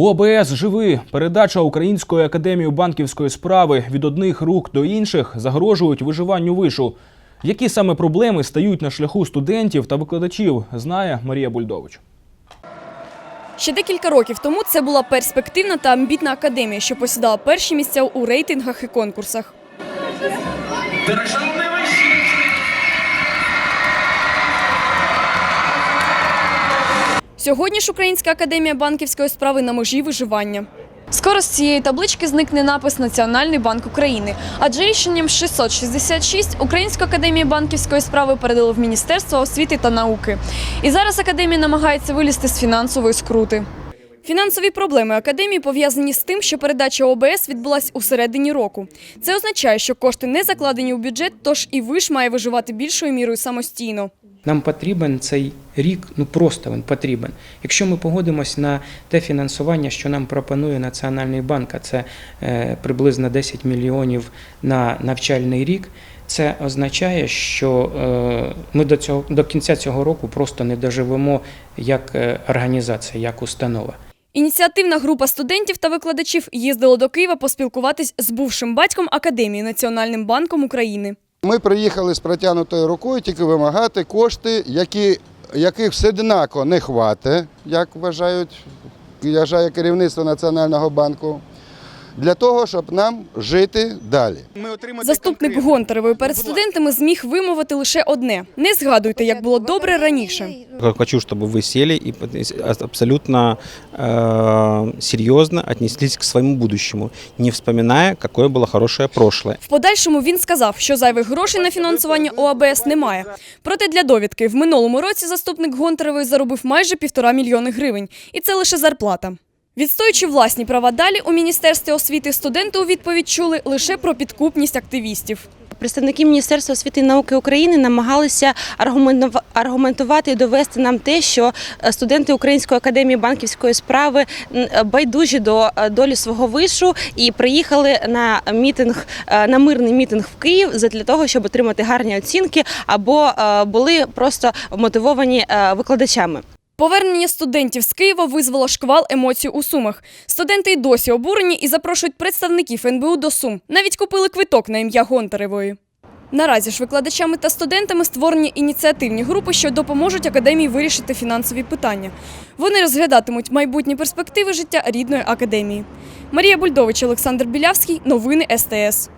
ОБС живи. Передача Української академії банківської справи від одних рук до інших загрожують виживанню вишу. Які саме проблеми стають на шляху студентів та викладачів, знає Марія Бульдович. Ще декілька років тому це була перспективна та амбітна академія, що посідала перші місця у рейтингах і конкурсах. Державний Сьогодні ж Українська академія банківської справи на межі виживання. Скоро з цієї таблички зникне напис Національний банк України, адже рішенням 666 Українську академію банківської справи передали в Міністерство освіти та науки. І зараз академія намагається вилізти з фінансової скрути. Фінансові проблеми академії пов'язані з тим, що передача ОБС відбулась у середині року. Це означає, що кошти не закладені у бюджет, тож і виш має виживати більшою мірою самостійно. Нам потрібен цей рік, ну просто він потрібен. Якщо ми погодимось на те фінансування, що нам пропонує Національний банк, а це е, приблизно 10 мільйонів на навчальний рік, це означає, що е, ми до цього до кінця цього року просто не доживемо як е, організація, як установа. Ініціативна група студентів та викладачів їздила до Києва поспілкуватись з бувшим батьком академії Національним банком України. Ми приїхали з протягнутою рукою тільки вимагати кошти, які, яких все не хватить, як вважають, вважає керівництво Національного банку, для того, щоб нам жити далі. Заступник Гонтаревої перед студентами зміг вимовити лише одне: не згадуйте, як було добре раніше. Я Хочу, чтобы вы сели и под- абсолютно э, серьезно отнеслись к своему будущему, не вспоминая, какое было хорошее прошлое. В подальшому він сказав, що зайвих грошей на фінансування ОАБС немає. Проте для довідки в минулому році заступник Гонтаревої заробив майже півтора мільйони гривень, і це лише зарплата. Відстоюючи власні права далі, у міністерстві освіти студенти у відповідь чули лише про підкупність активістів. Представники Міністерства освіти і науки України намагалися аргументува- аргументувати і довести нам те, що е, студенти Української академії банківської справи е, байдужі до е, долі свого вишу і приїхали на мітинг на мирний мітинг в Київ для того, щоб отримати гарні оцінки, або були просто мотивовані викладачами. Повернення студентів з Києва визвало шквал емоцій у Сумах. Студенти й досі обурені і запрошують представників НБУ до Сум. Навіть купили квиток на ім'я Гонтаревої. Наразі ж викладачами та студентами створені ініціативні групи, що допоможуть академії вирішити фінансові питання. Вони розглядатимуть майбутні перспективи життя рідної академії. Марія Бульдович, Олександр Білявський. Новини СТС.